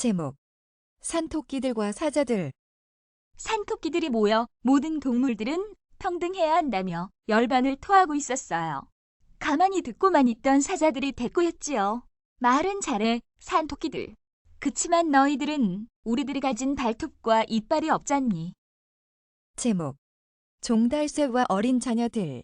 제목 산토끼들과 사자들 산토끼들이 모여 모든 동물들은 평등해야 한다며 열반을 토하고 있었어요. 가만히 듣고만 있던 사자들이 대꾸했지요. 말은 잘해, 산토끼들. 그치만 너희들은 우리들이 가진 발톱과 이빨이 없잖니. 제목 종달새와 어린 자녀들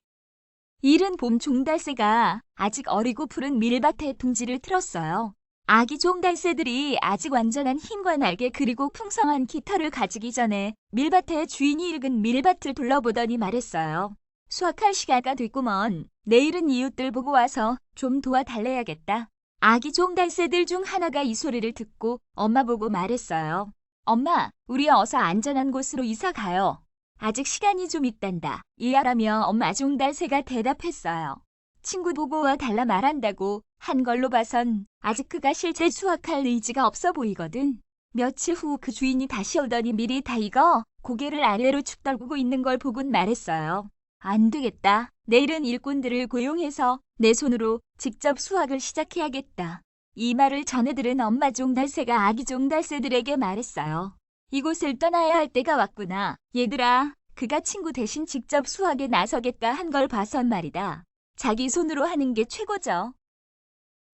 이른 봄 종달새가 아직 어리고 푸른 밀밭에 둥지를 틀었어요. 아기 종달새들이 아직 완전한 힘과 날개 그리고 풍성한 깃털을 가지기 전에 밀밭에 주인이 읽은 밀밭을 둘러보더니 말했어요. 수확할 시간가 됐구먼. 내일은 이웃들 보고 와서 좀 도와달래야겠다. 아기 종달새들 중 하나가 이 소리를 듣고 엄마 보고 말했어요. 엄마, 우리 어서 안전한 곳으로 이사 가요. 아직 시간이 좀 있단다. 이하라며 엄마 종달새가 대답했어요. 친구 보고 와 달라 말한다고 한 걸로 봐선 아직 그가 실제 수확할 의지가 없어 보이거든. 며칠 후 그 주인이 다시 오더니 미리 다 익어 고개를 아래로 축 떨구고 있는 걸 보곤 말했어요. 안 되겠다. 내일은 일꾼들을 고용해서 내 손으로 직접 수확을 시작해야겠다. 이 말을 전해들은 엄마 종달새가 아기 종달새들에게 말했어요. 이곳을 떠나야 할 때가 왔구나. 얘들아, 그가 친구 대신 직접 수학에 나서겠다 한 걸 봐선 말이다. 자기 손으로 하는 게 최고죠.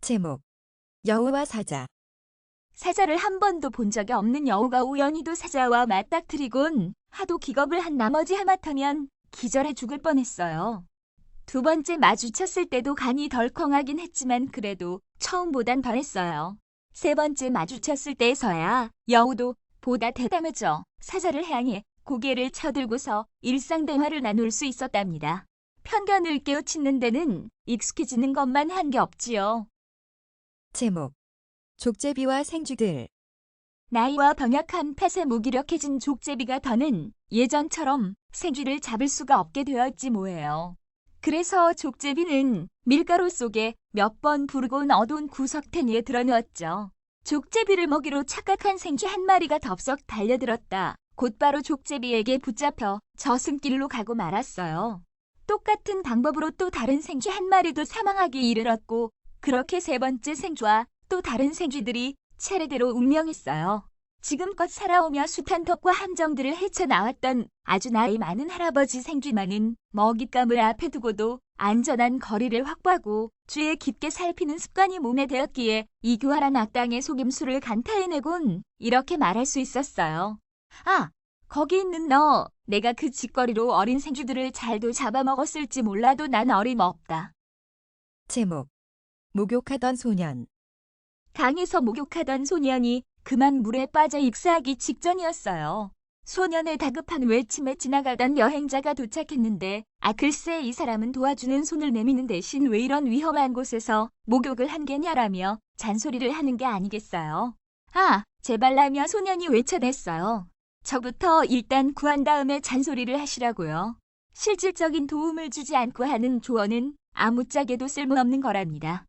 제목 여우와 사자 사자를 한 번도 본 적이 없는 여우가 우연히도 사자와 맞닥뜨리곤 하도 기겁을 한 나머지 하마터면 기절해 죽을 뻔했어요. 두 번째 마주쳤을 때도 간이 덜컹하긴 했지만 그래도 처음보단 덜했어요. 세 번째 마주쳤을 때에서야 여우도 보다 대담해져 사자를 향해 고개를 쳐들고서 일상 대화를 나눌 수 있었답니다. 편견을 깨우치는 데는 익숙해지는 것만 한 게 없지요. 제목 족제비와 생쥐들 나이와 병약한 폐에 무기력해진 족제비가 더는 예전처럼 생쥐를 잡을 수가 없게 되었지 뭐예요. 그래서 족제비는 밀가루 속에 몇 번 부르곤 어두운 구석탱 위에 드러누웠죠. 족제비를 먹이로 착각한 생쥐 한 마리가 덥석 달려들었다. 곧바로 족제비에게 붙잡혀 저승길로 가고 말았어요. 똑같은 방법으로 또 다른 생쥐 한 마리도 사망하기 이르렀고 그렇게 세 번째 생쥐와 또 다른 생쥐들이 차례대로 운명했어요. 지금껏 살아오며 숱한 덕과 함정들을 헤쳐나왔던 아주 나이 많은 할아버지 생쥐만은 먹잇감을 앞에 두고도 안전한 거리를 확보하고 주에 깊게 살피는 습관이 몸에 되었기에 이 교활한 악당의 속임수를 간타해내곤 이렇게 말할 수 있었어요. 아, 거기 있는 너, 내가 그 짓거리로 어린 생쥐들을 잘도 잡아먹었을지 몰라도 난 어림없다. 제목 목욕하던 소년 강에서 목욕하던 소년이 그만 물에 빠져 익사하기 직전이었어요. 소년의 다급한 외침에 지나가던 여행자가 도착했는데 아 글쎄 이 사람은 도와주는 손을 내미는 대신 왜 이런 위험한 곳에서 목욕을 한 게냐라며 잔소리를 하는 게 아니겠어요. 아 제발라며 소년이 외쳐댔어요. 저부터 일단 구한 다음에 잔소리를 하시라고요. 실질적인 도움을 주지 않고 하는 조언은 아무짝에도 쓸모없는 거랍니다.